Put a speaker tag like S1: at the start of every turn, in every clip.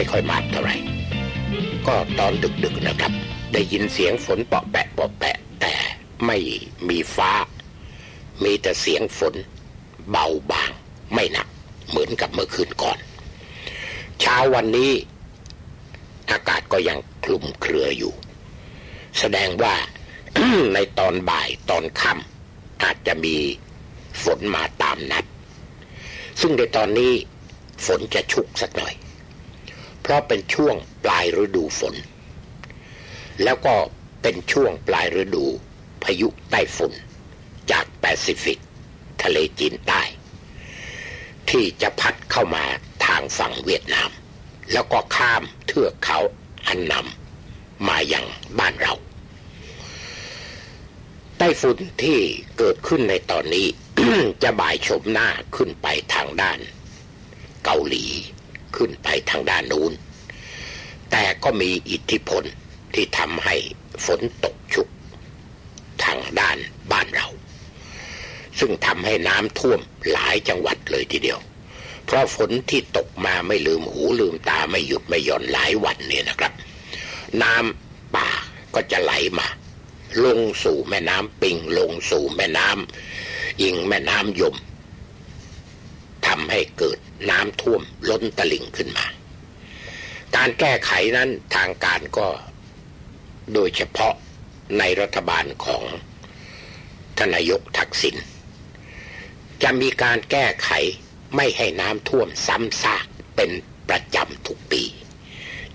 S1: ไม่ค่อยมากเท่าไหร่ ก็ตอนดึกๆนะครับ ได้ยินเสียงฝนเปาะแปะเปาะแปะ แต่ไม่มีฟ้า มีแต่เสียงฝน เบาบาง ไม่หนัก เหมือนกับเมื่อคืนก่อน เช้าวันนี้อากาศก็ยังคลุมเครืออยู่ แสดงว่าในตอนบ่ายตอนค่ำอาจจะมีฝนมาตามนัด ซึ่งในตอนนี้ฝนจะชุกสักหน่อย เพราะเป็นช่วงปลายฤดูฝน แล้วก็เป็นช่วงปลายฤดูพายุใต้ฝุ่น จากแปซิฟิก ทะเลจีนใต้ ที่จะพัดเข้ามาทางฝั่งเวียดนาม แล้วก็ข้ามเทือกเขาอันนำมาอยังบ้านเราไต้ฝุ่นที่เกิดขึ้นในตอนนี้ จะบ่ายโฉมหน้าขึ้นไปทางด้าน เกาหลี ขึ้นไปทางด้านนู้น แต่ก็มีอิทธิพลที่ทำให้ฝนตกชุก ทางด้านบ้านเรา ซึ่งทำให้น้ำท่วมหลายจังหวัดเลยทีเดียว เพราะฝนที่ตกมาไม่ลืมหูลืมตาไม่หยุดไม่หย่อนหลายวันเนี่ยนะครับ น้ำป่าก็จะไหลมา ลงสู่แม่น้ำปิงลงสู่แม่น้ำยิงแม่น้ำยมำให้เกิดน้ำท่วมล้นตลิ่งขึ้นมา การแก้ไขนั้นทางการก็โดยเฉพาะในรัฐบาลของทนนายกทักษิณจะมีการแก้ไขไม่ให้น้ำท่วมซ้ำซากเป็นประจำทุกปี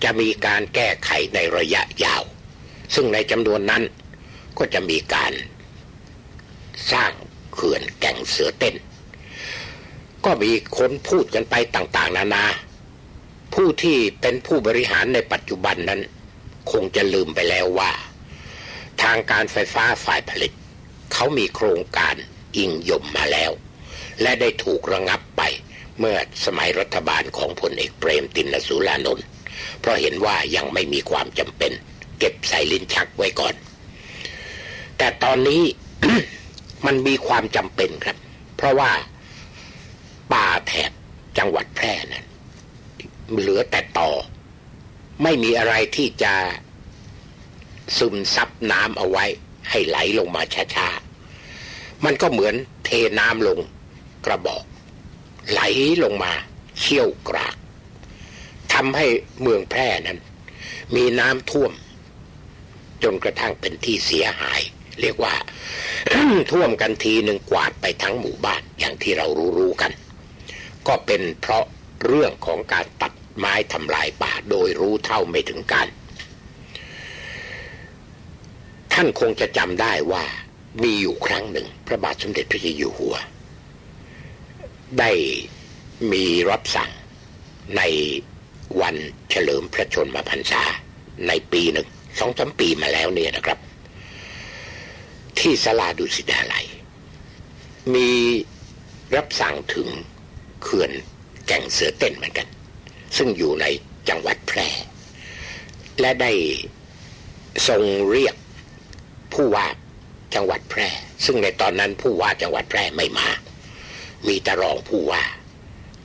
S1: จะมีการแก้ไขในระยะยาว ซึ่งในจำนวนนั้นก็จะมีการสร้างเขื่อนแก่งเสือเต้น ก็มีคนพูดกันไปต่างๆ นานา ผู้ที่เป็นผู้บริหารในปัจจุบันนั้น คงจะลืมไปแล้วว่า ทางการไฟฟ้าฝ่ายผลิต เขามีโครงการอิงยมมาแล้ว และได้ถูกระงับไปเมื่อสมัยรัฐบาลของพลเอกเปรมตินสุรานนท์เพราะเห็นว่ายังไม่มีความจำเป็น เก็บใส่ลิ้นชักไว้ก่อน แต่ตอนนี้มันมีความจำเป็นครับ เพราะว่า ป่าแถบจังหวัดแพร่นั้น เหลือแต่ต่อ ไม่มีอะไรที่จะซึมซับน้ำเอาไว้ ให้ไหลลงมาช้าๆ มันก็เหมือนเทน้ำลงกระบอก ไหลลงมาเชี่ยวกรากทำให้เมืองแพร่นั้น มีน้ำท่วม จนกระทั่งเป็นที่เสียหาย เรียกว่าท่วมกันทีหนึ่งกวาดไปทั้งหมู่บ้านอย่างที่เรารู้ๆกัน ก็เป็นเพราะเรื่องของการตัดไม้ทำลายป่าโดยรู้เท่าไม่ถึงการ ท่านคงจะจำได้ว่ามีอยู่ครั้งหนึ่ง พระบาทสมเด็จพระเจ้าอยู่หัว ได้มีรับสั่งในวันเฉลิมพระชนมพรรษาในปีหนึ่งสองสามปีมาแล้วเนี่ยนะครับ ที่สลาดุสิตาลัย มีรับสั่งถึง เขื่อนแก่งเสือเต้นเหมือนกัน ซึ่งอยู่ในจังหวัดแพร่ และได้ทรงเรียกผู้ว่าจังหวัดแพร่ ซึ่งในตอนนั้นผู้ว่าจังหวัดแพร่ไม่มา มีแต่รองผู้ว่า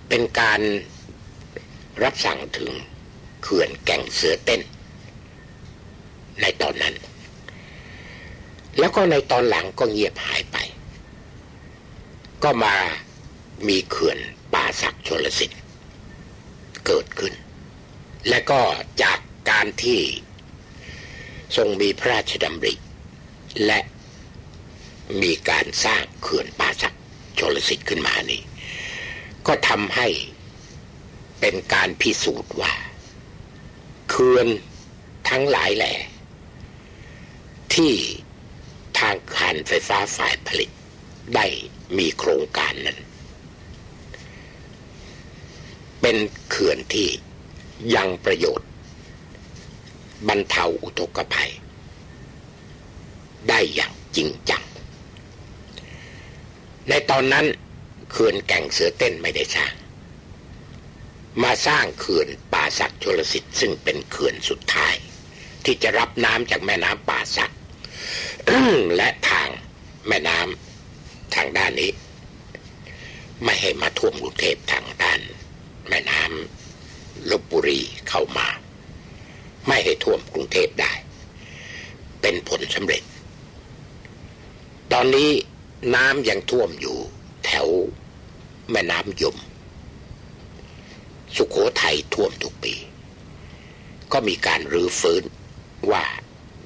S1: เป็นการรับสั่งถึงเขื่อนแก่งเสือเต้น ในตอนนั้น แล้วก็ในตอนหลังก็เงียบหายไป ก็มามีเขื่อน ศักดิ์ชลสิทธิ์เกิดขึ้น และก็จากการที่ทรงมีพระราชดำริ และมีการสร้างเขื่อนป่าศักดิ์ชลสิทธิ์ขึ้นมานี่ก็ทำให้เป็นการพิสูจน์ว่าเขื่อนทั้งหลายแหล่ที่ทางการไฟฟ้าฝ่ายผลิตได้มีโครงการนั้น เป็นเขื่อนที่ยังประโยชน์ บรรเทาอุทกภัย ได้อย่างจริงจัง ในตอนนั้นเขื่อนแก่งเสือเต้นไม่ได้สร้าง มาสร้างเขื่อนป่าศักชลสิทธิ์ซึ่งเป็นเขื่อนสุดท้าย ที่จะรับน้ำจากแม่น้ำป่าศักและทางแม่น้ำทางด้านนี้ ไม่ให้มาท่วมกรุงเทพทางด้าน แม่น้ำลบบุรีเข้ามา ไม่ให้ท่วมกรุงเทพได้ เป็นผลสำเร็จ ตอนนี้น้ำยังท่วมอยู่แถวแม่น้ำยม สุขโขทัยท่วมทุกปี ก็มีการรื้อฟื้นว่า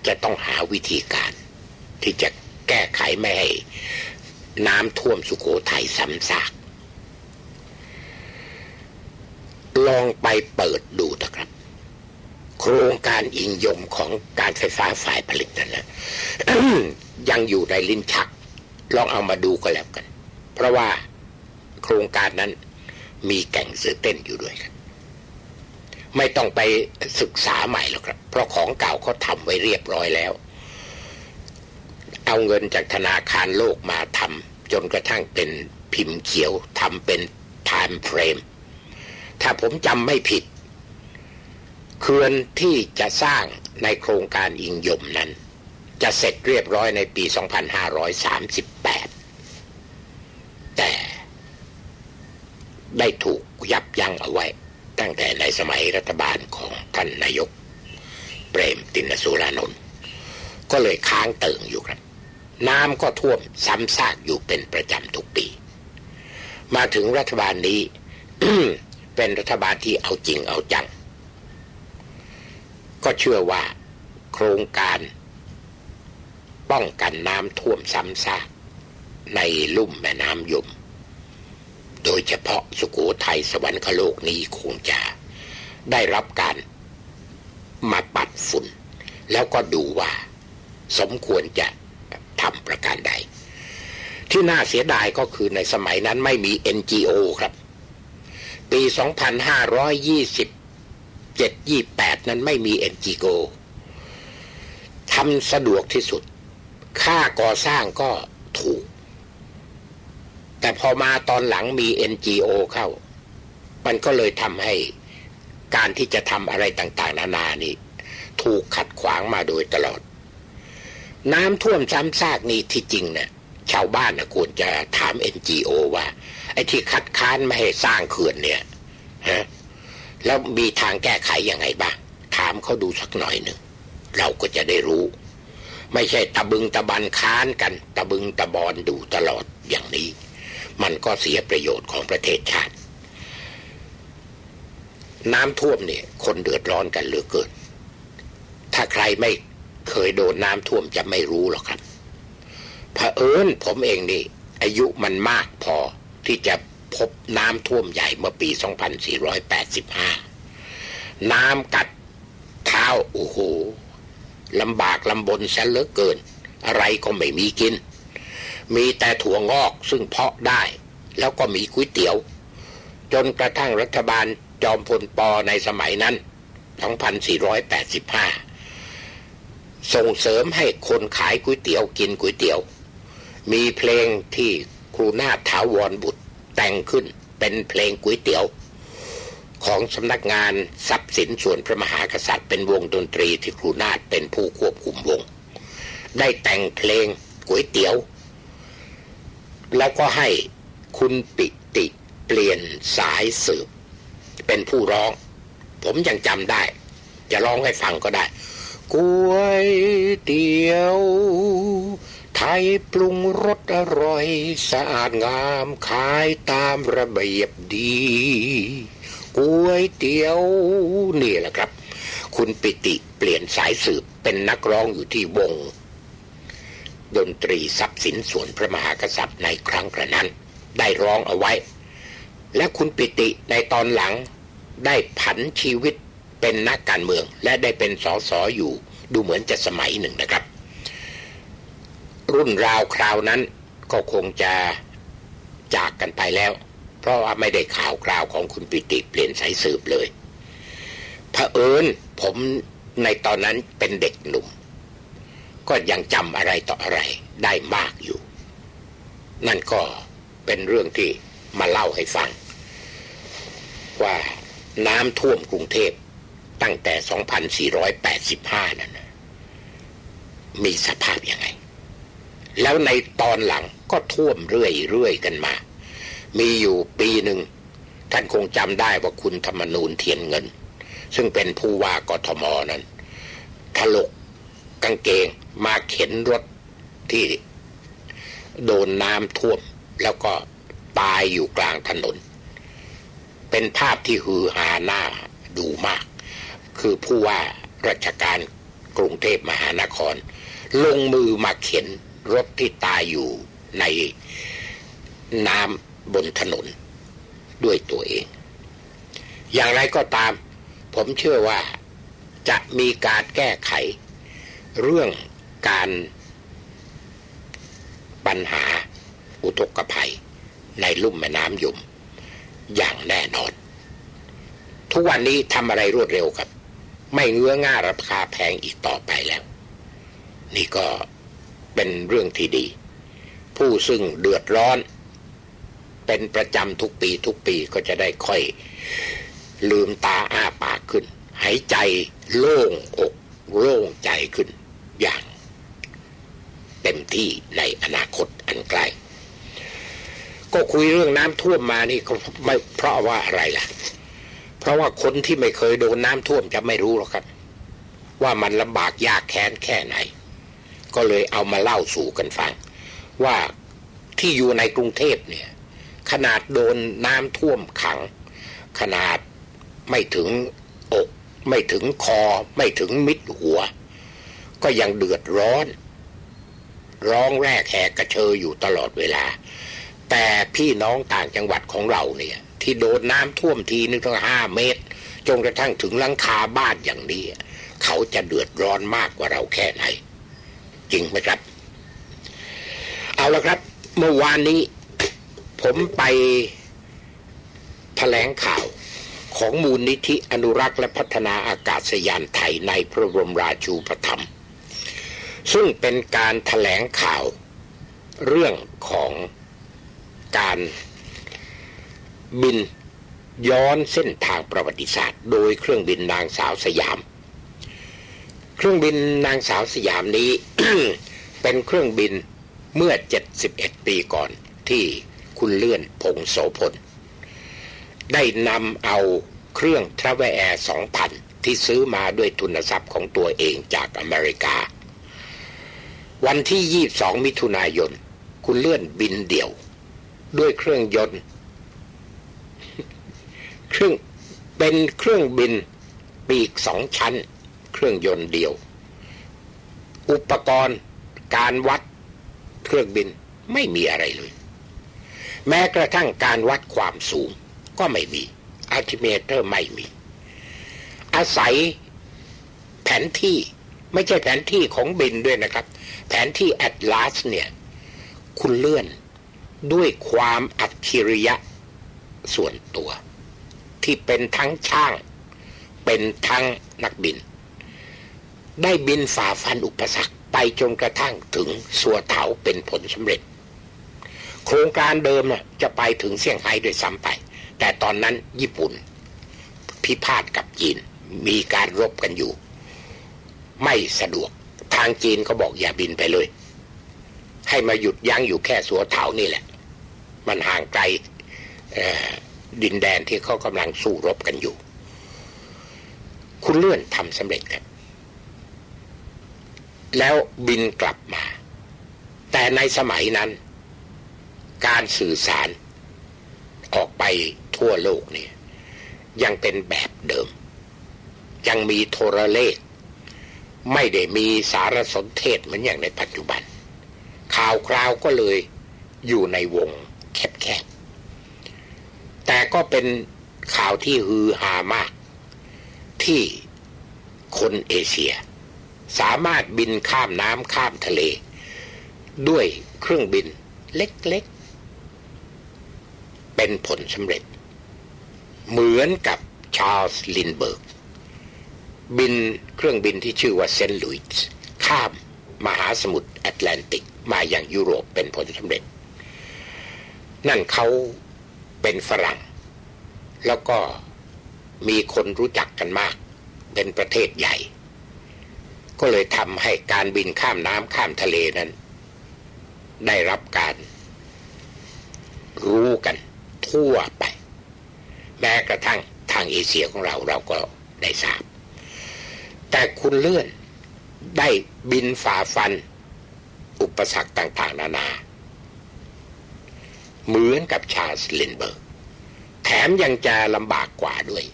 S1: จะต้องหาวิธีการ ที่จะแก้ไขไม่ให้น้ำท่วมสุขโขทัยซ้ำซาก ลองไปเปิดดูนะครับ โครงการอิงยมของการไฟฟ้าฝ่ายผลิตนั่นนะยังอยู่ในลิ้นชัก ลองเอามาดูก็แล้วกัน เพราะว่าโครงการนั้นมีแก่งเสือเต้นอยู่ด้วยครับไม่ต้องไปศึกษาใหม่หรอกครับ เพราะของเก่าเขาทำไว้เรียบร้อยแล้ว เอาเงินจากธนาคารโลกมาทำจนกระทั่งเป็นพิมพ์เขียวทำเป็น time frame ถ้าผมจำไม่ผิดเขื่อนที่จะสร้างในโครงการอิงยมนั้น จะเสร็จเรียบร้อยในปี 2538 แต่ได้ถูกยับยั้งเอาไว้ ตั้งแต่ในสมัยรัฐบาลของท่านนายก เปรมตินสุรานนท์ก็เลยค้างเติ่งอยู่ครับ น้ำก็ท่วมซ้ำซากอยู่เป็นประจำทุกปี มาถึงรัฐบาลนี้ เป็นรัฐบาลที่เอาจริงเอาจัง ก็เชื่อว่าโครงการป้องกันน้ำท่วมซ้ำซากในลุ่มแม่น้ำยม โดยเฉพาะสุโขทัยสวรรคโลกนี้คงจะได้รับการมาปัดฝุ่น แล้วก็ดูว่าสมควรจะทำประการใด ที่น่าเสียดายก็คือในสมัยนั้นไม่มี NGO ครับ ปี 2527-28 นั้นไม่มี NGO ทำสะดวกที่สุด ค่าก่อสร้างก็ถูก แต่พอมาตอนหลังมี NGO เข้า มันก็เลยทำให้การที่จะทำอะไรต่างๆ นานานี่ ถูกขัดขวางมาโดยตลอด น้ำท่วมซ้ำซากนี่ที่จริงเนี่ยชาวบ้านนะควรจะถาม NGO ว่า ไอ้ที่คัดค้านไม่ให้สร้างเขื่อนเนี่ยฮะแล้วมีทางแก้ไขยังไงบ้างถามเขาดูสักหน่อยหนึ่งเราก็จะได้รู้ ไม่ใช่ตะบึงตะบันค้านกัน ตะบึงตะบอนดูตลอดอย่างนี้ มันก็เสียประโยชน์ของประเทศชาติ น้ำท่วมเนี่ย คนเดือดร้อนกันเหลือเกินถ้าใครไม่เคยโดนน้ำท่วมจะไม่รู้หรอกครับเผอิญผมเองนี่ อายุมันมากพอ ที่จะพบน้ำท่วมใหญ่เมื่อปี 2485 น้ำกัดเท้าโอ้โหลำบากลำบนซะเหลือเกิน อะไรก็ไม่มีกิน มีแต่ถั่วงอกซึ่งเพาะได้ แล้วก็มีก๋วยเตี๋ยว จนกระทั่งรัฐบาลจอมพลปอในสมัยนั้น 2485 ส่งเสริมให้คนขายก๋วยเตี๋ยวกินก๋วยเตี๋ยว มีเพลงที่ครูนาถาวรบุตร แต่งขึ้นเป็นเพลงก๋วยเตี๋ยว ของสำนักงานทรัพย์สินส่วนพระมหากษัตริย์เป็นวงดนตรีที่ครูนาถเป็นผู้ควบคุมวง ได้แต่งเพลงก๋วยเตี๋ยว แล้วก็ให้คุณปิติเปลี่ยนสายสืบ เป็นผู้ร้อง ผมยังจำได้ จะร้องให้ฟังก็ได้ก๋วยเตี๋ยว ไทยปรุงรสอร่อย สะอาดงามขายตามระเบียบดีก๋วยเตี๋ยวนี่แหละครับ คุณปิติเปลี่ยนสายสืบเป็นนักร้องอยู่ที่วง ดนตรีทรัพย์สินส่วนพระมหากษัตริย์ในครั้งกระนั้น ได้ร้องเอาไว้ และคุณปิติในตอนหลังได้ผันชีวิตเป็นนักการเมือง และได้เป็นสสอยู่ดูเหมือนจะสมัยหนึ่งนะครับ รุ่นราวคราวนั้นก็คงจะจากกันไปแล้ว เพราะว่าไม่ได้ข่าวคราวของคุณปิติเปลี่ยนสายสืบเลยพระเอิญผมในตอนนั้นเป็นเด็กหนุ่ม ก็ยังจำอะไรต่ออะไรได้มากอยู่ นั่นก็เป็นเรื่องที่มาเล่าให้ฟัง ว่าน้ำท่วมกรุงเทพตั้งแต่ 2485 นั่นมีสภาพยังไง แล้วในตอนหลังก็ท่วมเรื่อยๆกันมา มีอยู่ปีหนึ่ง ท่านคงจำได้ว่าคุณธรรมนูญเทียนเงิน ซึ่งเป็นผู้ว่ากทมนั้น ถลกกางเกงมาเข็นรถที่โดนน้ำท่วม แล้วก็ตายอยู่กลางถนน เป็นภาพที่ฮือฮาหน้าดูมาก คือผู้ว่าราชการกรุงเทพมหานคร ลงมือมาเข็น รถที่ตายอยู่ในน้ำบนถนนด้วยตัวเอง อย่างไรก็ตาม ผมเชื่อว่าจะมีการแก้ไข เรื่องการปัญหาอุทกภัย ในลุ่มแม่น้ำยม อย่างแน่นอน ทุกวันนี้ทำอะไรรวดเร็วครับ ไม่เงื้อง่าราคาแพงอีกต่อไปแล้ว นี่ก็ เป็นเรื่องที่ดี ผู้ซึ่งเดือดร้อน เป็นประจำทุกปีทุกปีก็จะได้ค่อยลืมตาอ้าปากขึ้น หายใจโล่งอกโล่งใจขึ้นอย่างเต็มที่ในอนาคตอันไกล ก็คุยเรื่องน้ำท่วมมานี่ก็ไม่เพราะว่าอะไรล่ะ เพราะว่าคนที่ไม่เคยโดนน้ำท่วมจะไม่รู้หรอกครับ ว่ามันลำบากยากแค้นแค่ไหน ก็เลยเอามาเล่าสู่กันฟัง ว่าที่อยู่ในกรุงเทพเนี่ย ขนาดโดนน้ำท่วมขัง ขนาดไม่ถึงอก ไม่ถึงคอ ไม่ถึงมิดหัว ก็ยังเดือดร้อน ร้องแรกแหกกระเชออยู่ตลอดเวลา แต่พี่น้องต่างจังหวัดของเราเนี่ย ที่โดนน้ำท่วมทีนึงตั้งห้าเมตรจนกระทั่งถึงหลังคาบ้านอย่างนี้ เขาจะเดือดร้อนมากกว่าเราแค่ไหน จริงไหมครับ เอาละครับ เมื่อวานนี้ ผมไปแถลงข่าวของมูลนิธิอนุรักษ์และพัฒนาอากาศยานไทยในพระบรมราชูปถัมภ์ซึ่งเป็นการแถลงข่าวเรื่องของการบินย้อนเส้นทางประวัติศาสตร์ โดยเครื่องบินนางสาวสยาม เครื่องบินนางสาวสยามนี้ เป็นเครื่องบินเมื่อ 71 ปีก่อนที่คุณเลื่อนพงโสพล ได้นำเอาเครื่องทราเวแอร์2000 ที่ซื้อมาด้วยทุนทรัพย์ของตัวเองจากอเมริกา วันที่ 22 มิถุนายน คุณเลื่อนบินเดี่ยว ด้วยเครื่องยนต์เครื่องเป็นเครื่องบินปีกสองชั้น เครื่องยนต์เดียว อุปกรณ์การวัดเครื่องบินไม่มีอะไรเลย แม้กระทั่งการวัดความสูงก็ไม่มีอัลติเมเตอร์ไม่มี อาศัยแผนที่ไม่ใช่แผนที่ของบินด้วยนะครับ แผนที่แอตลาสเนี่ย คุณเลื่อนด้วยความอัจฉริยะส่วนตัว ที่เป็นทั้งช่าง เป็นทั้งนักบิน ได้บินฝ่าฟันอุปสรรคไปจนกระทั่งถึงสัวเถาเป็นผลสำเร็จ โครงการเดิมน่ะจะไปถึงเซี่ยงไฮ้ด้วยซ้ำไป แต่ตอนนั้นญี่ปุ่น พิพาทกับจีนมีการรบกันอยู่ ไม่สะดวกทางจีนก็บอกอย่าบินไปเลย ให้มาหยุดยั้งอยู่แค่สัวเถานี่แหละ มันห่างไกลดินแดนที่เขากำลังสู้รบกันอยู่ คุณเลื่อนทำสำเร็จครับ แล้วบินกลับมา แต่ในสมัยนั้น การสื่อสารออกไปทั่วโลกเนี่ยยังเป็นแบบเดิม ยังมีโทรเลข ไม่ได้มีสารสนเทศเหมือนอย่างในปัจจุบัน ข่าวคราวก็เลยอยู่ในวงแคบๆ แต่ก็เป็นข่าวที่ฮือฮามาก ที่คนเอเชีย สามารถบินข้ามน้ำข้ามทะเล ด้วยเครื่องบินเล็กๆ เป็นผลสำเร็จ เหมือนกับชาร์ลส์ลินเบิร์ก บินเครื่องบินที่ชื่อว่าเซนต์หลุยส์ข้ามมหาสมุทรแอตแลนติกมาอย่างยุโรปเป็นผลสำเร็จ นั่นเขาเป็นฝรั่ง แล้วก็มีคนรู้จักกันมาก เป็นประเทศใหญ่ ก็เลยทำให้การบินข้ามน้ำข้ามทะเลนั้น ได้รับการรู้กันทั่วไป แม้กระทั่งทางเอเชียของเราเราก็ได้ทราบ แต่คุณเลื่อนได้บินฝ่าฟัน อุปสรรคต่างๆ นานา เหมือนกับชาสลินเบิร์ก แถมยังจะลำบากกว่าด้วย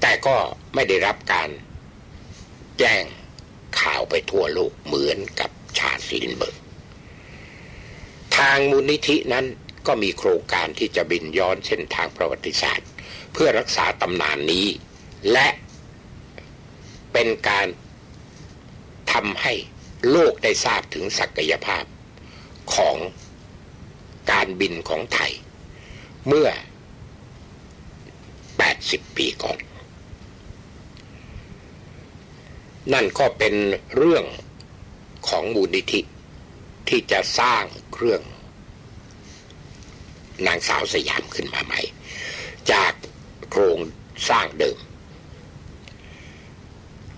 S1: แต่ก็ไม่ได้รับการ แจ้งข่าวไปทั่วโลกเหมือนกับชาสลินเบิร์กทางมูลนิธินั้นก็มีโครงการที่จะบินย้อนเส้นทางประวัติศาสตร์ เพื่อรักษาตำนานนี้ และเป็นการทำให้โลกได้ทราบถึงศักยภาพของการบินของไทย เมื่อ 80 ปีก่อน นั่นก็เป็นเรื่องของมูลนิธิที่จะสร้างเครื่อง นางสาวสยามขึ้นมาใหม่ จากโครงสร้างเดิม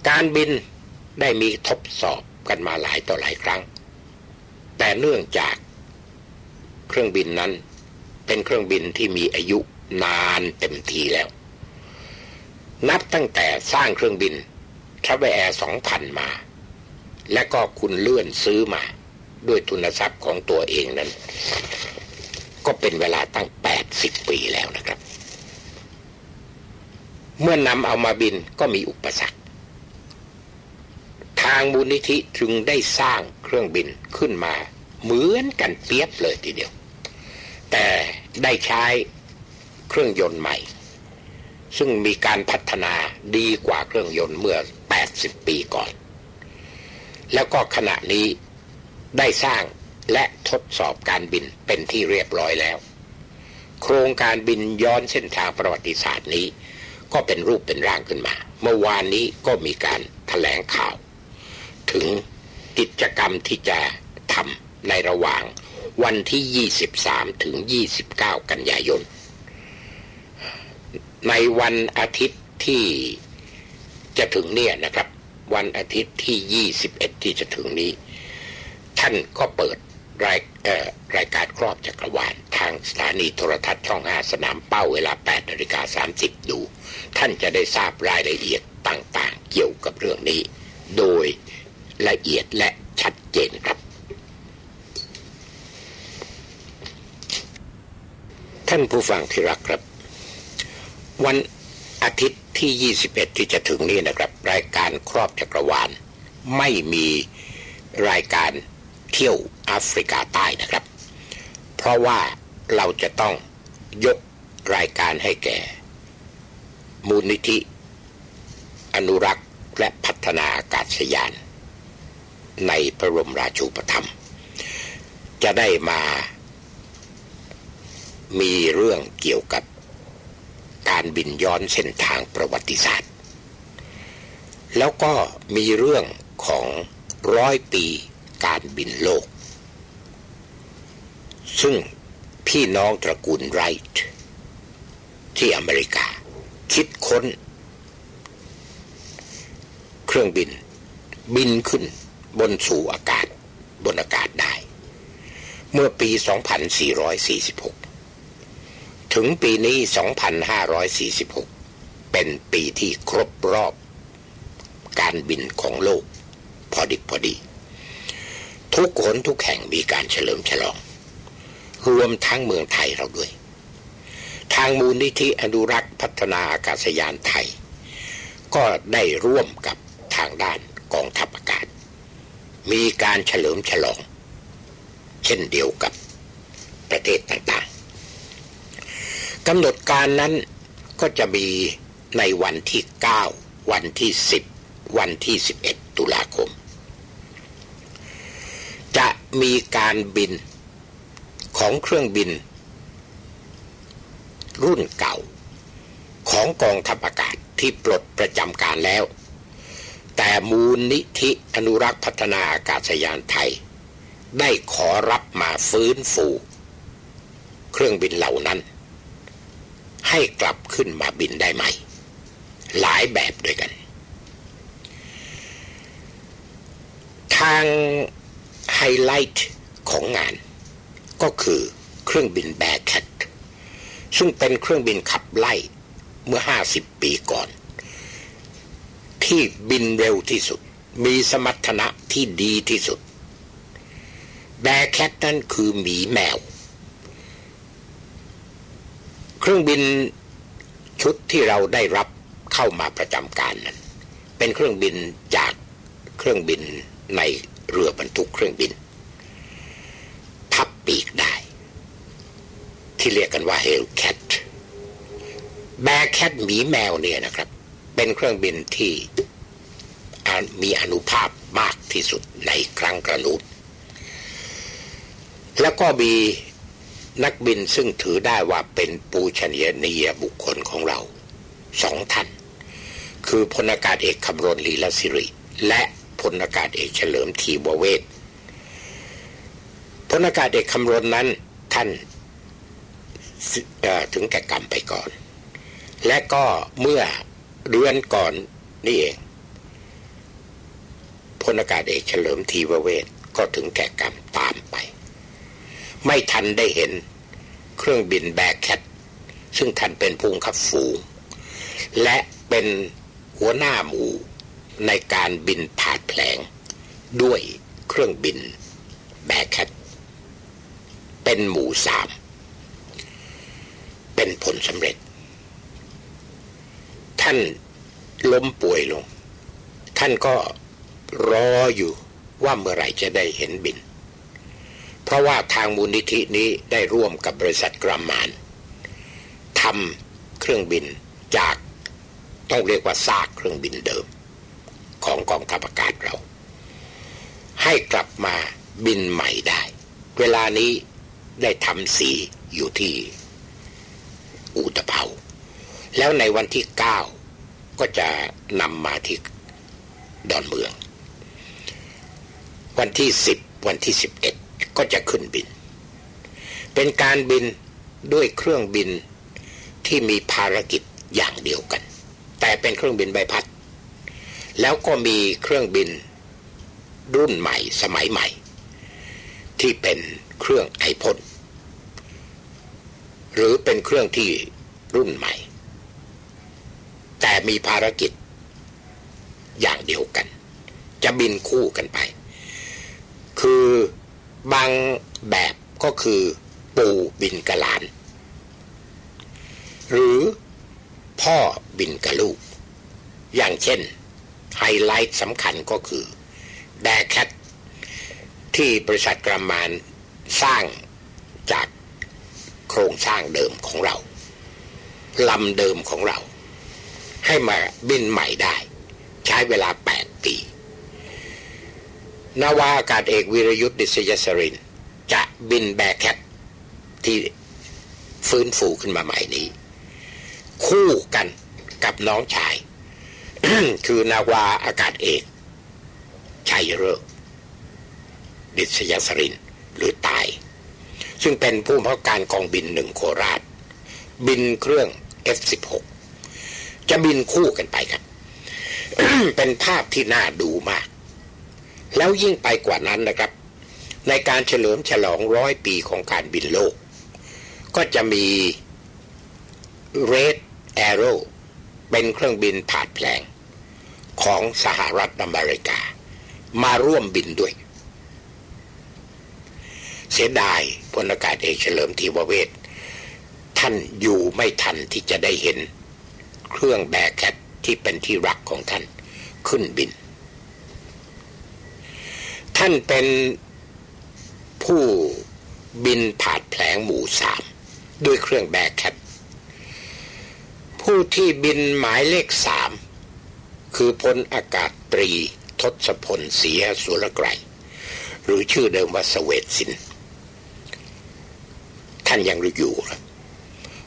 S1: การบินได้มีทดสอบกันมาหลายต่อหลายครั้ง แต่เนื่องจากเครื่องบินนั้นเป็นเครื่องบินที่มีอายุนานเต็มทีแล้ว นับตั้งแต่สร้างเครื่องบิน ทราเวแอร์สองพันมา และก็คุณเลื่อนซื้อมา ด้วยทุนทรัพย์ของตัวเองนั้น ก็เป็นเวลาตั้ง80ปีแล้วนะครับ เมื่อนำเอามาบินก็มีอุปสรรค ทางมูลนิธิจึงได้สร้างเครื่องบินขึ้นมา เหมือนกันเปียบเลยทีเดียว แต่ได้ใช้เครื่องยนต์ใหม่ซึ่งมีการพัฒนาดีกว่าเครื่องยนต์เมื่อ 80 ปีก่อน แล้วก็ขณะนี้ได้สร้างและทดสอบการบินเป็นที่เรียบร้อยแล้ว โครงการบินย้อนเส้นทางประวัติศาสตร์นี้ ก็เป็นรูปเป็นร่างขึ้นมา เมื่อวานนี้ก็มีการถแถลงข่าว ถึงกิจกรรมที่จะทำในระหว่างวันที่ 23 ถึง 29 กันยายน ในวันอาทิตย์ที่ จะถึงเนี่ยนะครับ วันอาทิตย์ที่ 21 ที่จะถึงนี้ ท่านก็เปิดรายรายการครอบจักรวาล ทางสถานีโทรทัศน์ช่องอาสนามเป้าเวลา8นาฬิกา30 ดู ท่านจะได้ทราบรายละเอียดต่างๆ เกี่ยวกับเรื่องนี้ โดยละเอียดและชัดเจนครับ ท่านผู้ฟังที่รักครับ วัน อาทิตย์ที่ 21 ที่จะถึงนี้นะครับ รายการครอบจักรวาล ไม่มีรายการเที่ยวแอฟริกาใต้นะครับ เพราะว่าเราจะต้องยกรายการให้แก่ มูลนิธิ อนุรักษ์และพัฒนาอากาศยาน ในพระบรมราชูปถัมภ์จะได้มามีเรื่องเกี่ยวกับ การบินย้อนเส้นทางประวัติศาสตร์ แล้วก็มีเรื่องของร้อยปีการบินโลก ซึ่งพี่น้องตระกูลไรท์ที่อเมริกา คิดค้น เครื่องบินบินขึ้นบนสู่อากาศบนอากาศได้ เมื่อปี 2446 ถึงปีนี้ 2546 เป็นปีที่ครบรอบ การบินของโลก พอดิบพอดี ทุกคนทุกแห่งมีการเฉลิมฉลอง รวมทั้งเมืองไทยเราด้วย ทางมูลนิธิอนุรักษ์พัฒนาอากาศยานไทย ก็ได้ร่วมกับทางด้านกองทัพอากาศ มีการเฉลิมฉลอง เช่นเดียวกับประเทศต่างๆ กำหนดการนั้นก็จะมีในวันที่ 9 วันที่ 10 วันที่ 11 ตุลาคม จะมีการบินของเครื่องบิน รุ่นเก่า ของกองทัพอากาศที่ปลดประจำการแล้ว แต่มูลนิธิอนุรักษ์พัฒนาอากาศยานไทย ได้ขอรับมาฟื้นฟู เครื่องบินเหล่านั้น ให้กลับขึ้นมาบินได้ไหมหลายแบบด้วยกัน ทางไฮไลท์ของงาน ก็คือเครื่องบินแบร์แคทซึ่งเป็นเครื่องบินขับไล่เมื่อห้าสิบปีก่อน ที่บินเร็วที่สุด มีสมรรถนะที่ดีที่สุด แบร์แคทนั่นคือหมีแมว เครื่องบินชุดที่เราได้รับเข้ามาประจำการนั้น เป็นเครื่องบินจากเครื่องบินในเรือบรรทุกเครื่องบิน พับปีกได้ ที่เรียกกันว่าเฮลแคทแบร์แคทหมีแมวเนี่ยนะครับ เป็นเครื่องบินที่มีอนุภาพมากที่สุดในครั้งกระนูดแล้วก็มี นักบินซึ่งถือได้ว่าเป็นปูชนียนียบุคคลของเราสองท่าน คือพลอากาศเอกคำรณลีลสิริ และพลอากาศเอกเฉลิมทีบเวศพลอากาศเอกคำรณนั้นท่านถึงแก่กรรมไปก่อน และก็เมื่อเดือนก่อนนี่เองพลอากาศเอกเฉลิมทีวเวศก็ถึงแก่กรรมตามไป ไม่ทันได้เห็นเครื่องบินแบกแคทซึ่งท่านเป็นผู้ขับฝูง และเป็นหัวหน้าหมู่ในการบินผ่าแผลง ด้วยเครื่องบินแบกแคทเป็นหมู่สาม เป็นผลสำเร็จ ท่านล้มป่วยลง ท่านก็รออยู่ว่าเมื่อไหร่จะได้เห็นบิน เพราะว่าทางมูลนิธินี้ได้ร่วมกับบริษัทกรามานทำเครื่องบินจากต้องเรียกว่าซากเครื่องบินเดิม ของกองทัพอากาศเรา ให้กลับมาบินใหม่ได้ เวลานี้ได้ทำสีอยู่ที่อูตะเภาแล้วในวันที่เก้าก็จะนำมาที่ดอนเมือง วันที่สิบวันที่สิบเอ็ด ก็จะขึ้นบิน เป็นการบินด้วยเครื่องบินที่มีภารกิจอย่างเดียวกัน แต่เป็นเครื่องบินใบพัด แล้วก็มีเครื่องบินรุ่นใหม่สมัยใหม่ ที่เป็นเครื่องไอพ่นหรือเป็นเครื่องที่รุ่นใหม่ แต่มีภารกิจอย่างเดียวกัน จะบินคู่กันไป คือ บางแบบก็คือปูบินกระลาน หรือพ่อบินกระลูก อย่างเช่น ไฮไลท์สำคัญก็คือแดแคทที่บริษัทกรามานสร้างจากโครงสร้างเดิมของเรา ลำเดิมของเรา ให้มาบินใหม่ได้ ใช้เวลา8ปี นาวาอากาศเอกวิรยุทธ์ดิษยสริน จะบินแบกแคทที่ฟื้นฟูขึ้นมาใหม่นี้ คู่กันกับน้องชาย คือนาวาอากาศเอกชัยเริกดิษยสรินหรือตาย ซึ่งเป็นผู้พักการกองบินหนึ่งโคราช บินเครื่อง F16 จะบินคู่กันไปครับ เป็นภาพที่น่าดูมาก แล้วยิ่งไปกว่านั้นนะครับ ในการเฉลิมฉลองร้อยปีของการบินโลก ก็จะมี Red Arrow เป็นเครื่องบินผ่าแผลงของสหรัฐอเมริกา มาร่วมบินด้วย เสียดายพลอากาศเอกเฉลิมทีวเวศท่านอยู่ไม่ทันที่จะได้เห็น เครื่องแบกแคทที่เป็นที่รักของท่านขึ้นบิน ท่านเป็นผู้บินผาดแผลงหมู่สามด้วยเครื่องแบกแคทผู้ที่บินหมายเลขสามคือพลอากาศตรีทศพลเสียสุรไกรหรือชื่อเดิมว่าสเวตสิน ท่านยังอยู่ครับ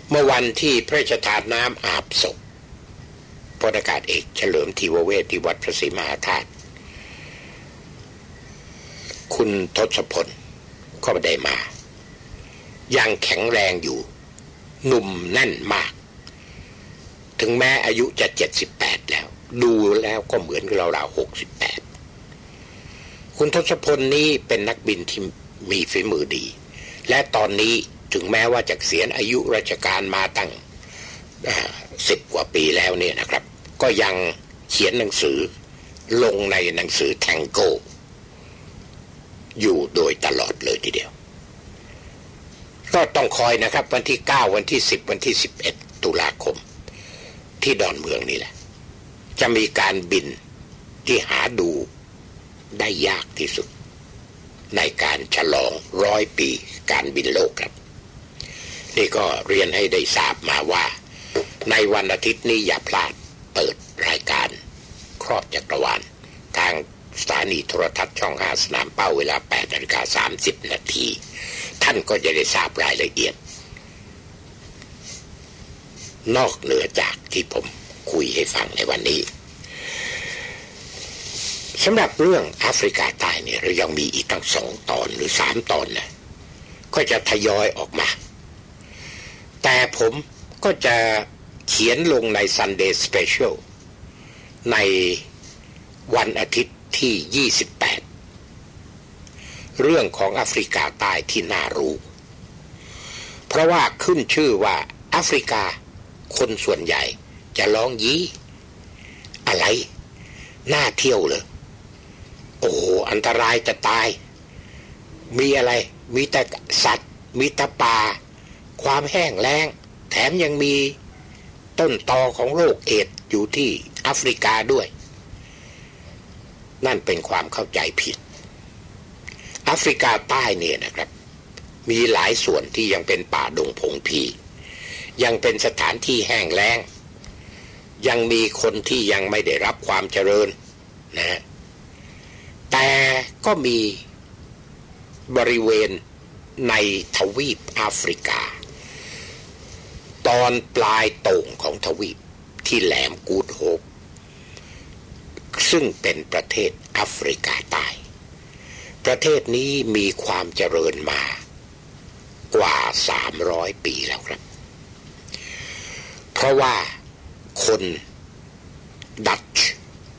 S1: เมื่อวันที่พระราชทานน้ำอาบศพพลอากาศเอกเฉลิมทีวเวทที่วัดพระศรีมหาธาตุ คุณทศพลก็ไได้มา ยังแข็งแรงอยู่ หนุ่มแน่นมาก ถึงแม้อายุจะเจ็ดสิบแปดแล้ว ดูแล้วก็เหมือนเราเราหกสิบแปดคุณทศพลนี้เป็นนักบินที่มีฝีมือดี และตอนนี้ถึงแม้ว่าจะเสียณอายุราชการมาตั้งสิบกว่าปีแล้วเนี่ยนะครับ ก็ยังเขียนหนังสือลงในหนังสือแทงโก อยู่โดยตลอดเลยทีเดียว ก็ต้องคอยนะครับ วันที่ 9 วันที่ 10 วันที่ 11 ตุลาคม ที่ดอนเมืองนี่แหละ จะมีการบินที่หาดูได้ยากที่สุด ในการฉลองร้อยปีการบินโลกครับ นี่ก็เรียนให้ได้ทราบมาว่า ในวันอาทิตย์นี้อย่าพลาดเปิดรายการครอบจักรวาลทาง สถานีโทรทัศน์ช่องห้าสนามเป้าเวลา8นาฬิกา30 นาที ท่านก็จะได้ทราบรายละเอียด นอกเหนือจากที่ผมคุยให้ฟังในวันนี้สำหรับเรื่องแอฟริกาใต้เนี่ยเรายังมีอีกตั้งสองตอนหรือสามตอนนะก็จะทยอยออกมา แต่ผมก็จะเขียนลงใน Sunday Special ในวันอาทิตย์ ที่ 28 เรื่องของแอฟริกาใต้ที่น่ารู้ เพราะว่าขึ้นชื่อว่าแอฟริกา คนส่วนใหญ่จะร้องยี้ อะไร น่าเที่ยวเลยโอ้โหอันตรายจะตาย มีอะไร มีแต่สัตว์ มีแต่ป่า ความแห้งแล้ง แถมยังมีต้นตอของโรคเอดอยู่ที่แอฟริกาด้วย นั่นเป็นความเข้าใจผิดแอฟริกาใต้เนี่ยนะครับ มีหลายส่วนที่ยังเป็นป่าดงพงพี ยังเป็นสถานที่แห้งแล้ง ยังมีคนที่ยังไม่ได้รับความเจริญนะ แต่ก็มีบริเวณในทวีปแอฟริกา ตอนปลายโต่งของทวีปที่แหลมกูดโฮป ซึ่งเป็นประเทศแอฟริกาใต้ ประเทศนี้มีความเจริญมากว่า 300 ปีแล้วครับ เพราะว่าคนดัตช์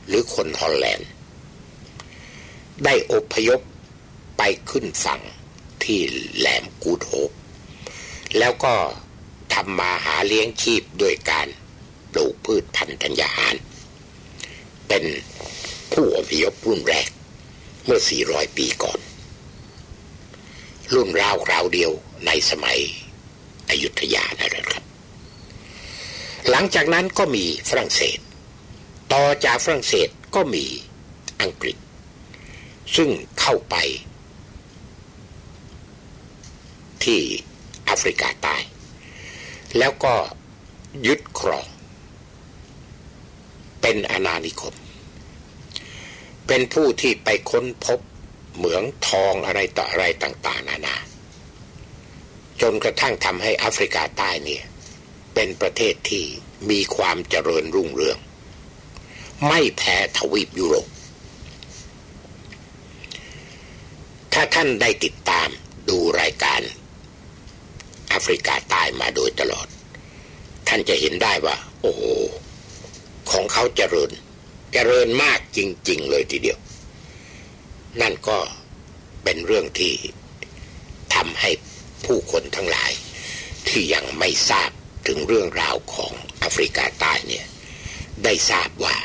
S1: หรือคนฮอลแลนด์ ได้อพยพไปขึ้นฝั่งที่แหลมกูดโฮปแล้วก็ทำมาหาเลี้ยงชีพด้วยการปลูกพืชพันธุ์ธัญญาหาร เป็นผู้อพยพรุ่นแรก เมื่อ 400 ปีก่อน รุ่นราวคราวเดียวในสมัยอยุธยานั่นแหละครับ หลังจากนั้นก็มีฝรั่งเศส ต่อจากฝรั่งเศสก็มีอังกฤษ ซึ่งเข้าไป ที่แอฟริกาใต้แล้วก็ยึดครอง เป็นอาณานิคม เป็นผู้ที่ไปค้นพบเหมืองทองอะไรต่ออะไรต่าง ๆ นานา จนกระทั่งทำให้แอฟริกาใต้เนี่ยเป็นประเทศที่มีความเจริญรุ่งเรือง ไม่แพ้ทวีปยุโรป ถ้าท่านได้ติดตามดูรายการแอฟริกาใต้มาโดยตลอด ท่านจะเห็นได้ว่า โอ้โห ของเขาเจริญ เจริญมากจริง ๆ เลยทีเดียว นั่นก็เป็นเรื่องที่ทำให้ผู้คนทั้งหลาย ที่ยังไม่ทราบถึงเรื่องราวของแอฟริกาใต้เนี่ย ได้ทราบว่า